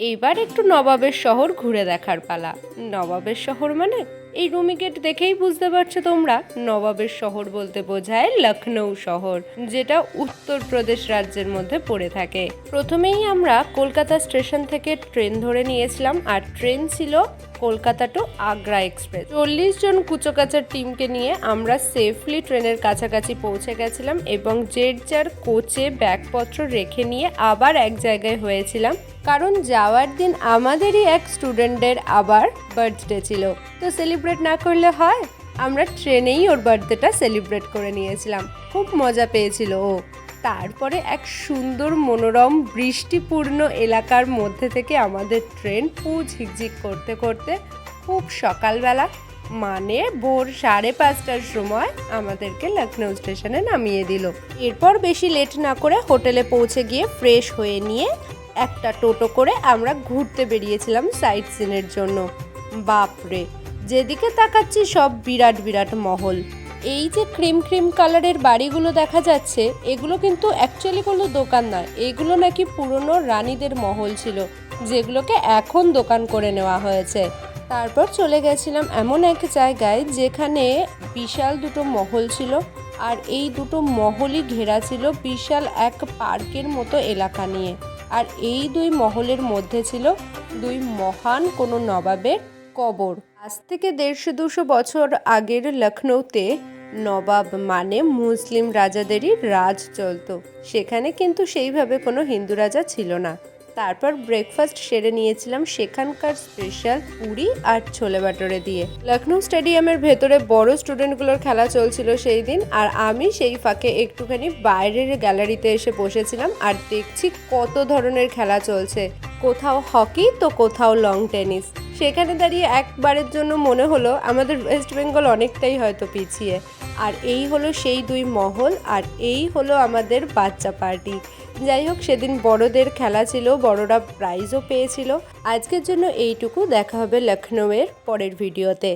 এইবার একটু নবাবের শহর ঘুরে দেখার পালা। নবাবের শহর মানে এই রুমি গেট দেখেই বুঝতে পারছ তোমরা, নবাবের শহর বলতে বোঝায় লখনৌ শহর, যেটা উত্তরপ্রদেশ রাজ্যের মধ্যে পড়ে থাকে। প্রথমেই আমরা কলকাতা স্টেশন থেকে ট্রেন ধরে নিয়েছিলাম, আর ট্রেন ছিল কলকাতা টু আগ্রা এক্সপ্রেস। চল্লিশ জন কুচোকাচার টিমকে নিয়ে আমরা সেফলি ট্রেনের কাছাকাছি পৌঁছে গেছিলাম এবং জের যার কোচে ব্যাগপত্র রেখে নিয়ে আবার এক জায়গায় হয়েছিলাম। কারণ যাওয়ার দিন আমাদেরই এক স্টুডেন্টের আবার বার্থডে ছিল। তো সেলিব্রেট না করলে হয়? আমরা ট্রেনেই ওর বার্থডেটা সেলিব্রেট করে নিয়েছিলাম। খুব মজা পেয়েছিল ও। তারপরে এক সুন্দর মনোরম, বৃষ্টিপূর্ণ এলাকার মধ্যে থেকে আমাদের ট্রেন পু ঝিকঝিক করতে করতে খুব সকালবেলা মানে ভোর সাড়ে পাঁচটার সময় আমাদেরকে লখনৌ স্টেশনে নামিয়ে দিল। এরপর বেশি লেট না করে হোটেলে পৌঁছে গিয়ে ফ্রেশ হয়ে নিয়ে একটা টোটো করে আমরা ঘুরতে বেরিয়েছিলাম সাইট সিনের জন্য। বাপরে! যেদিকে তাকাচ্ছি সব বিরাট বিরাট মহল। এই যে ক্রিম ক্রিম কালারের বাড়িগুলো দেখা যাচ্ছে, এগুলো কিন্তু অ্যাকচুয়ালি কোনো দোকান নয়। এগুলো নাকি পুরনো রানীদের মহল ছিল, যেগুলোকে এখন দোকান করে নেওয়া হয়েছে। তারপর চলে গেছিলাম এমন এক জায়গায় যেখানে বিশাল দুটো মহল ছিল আর এই দুটো মহলই ঘেরা ছিল বিশাল এক পার্কের মতো এলাকা নিয়ে। আর এই দুই মহলের মধ্যে ছিল দুই মহান কোনো নবাবের কবর। আজ থেকে দেড়শো দুশো বছর আগের লখনৌতে নবাব মানে মুসলিম রাজাদেরই রাজ চলতো। সেখানে কিন্তু সেইভাবে কোনো হিন্দু রাজা ছিল না। তারপর ব্রেকফাস্ট সেরে নিয়েছিলাম সেখানকার স্পেশাল পুরি আর ছোলে বাটোরে দিয়ে। লখনৌ স্টেডিয়ামের ভেতরে বড় স্টুডেন্টগুলোর খেলা চলছিল সেই দিন আর আমি সেই ফাঁকে একটুখানি বাইরের গ্যালারিতে এসে বসেছিলাম আর দেখছি কত ধরনের খেলা চলছে। কোথাও হকি তো কোথাও লং টেনিস সেখানে দাঁড়িয়ে একবারের জন্য মনে হলো আমাদের ওয়েস্ট বেঙ্গল অনেকটাই হয়তো পিছিয়ে। আর এই হলো সেই দুই মহল, আর এই হলো আমাদের বাচ্চা পার্টি। যাই হোক, সেদিন বড়দের খেলা ছিল, বড়রা প্রাইজও পেয়েছিল। আজকের জন্য এইটুকু, দেখা হবে লখনৌয়ের পরের ভিডিওতে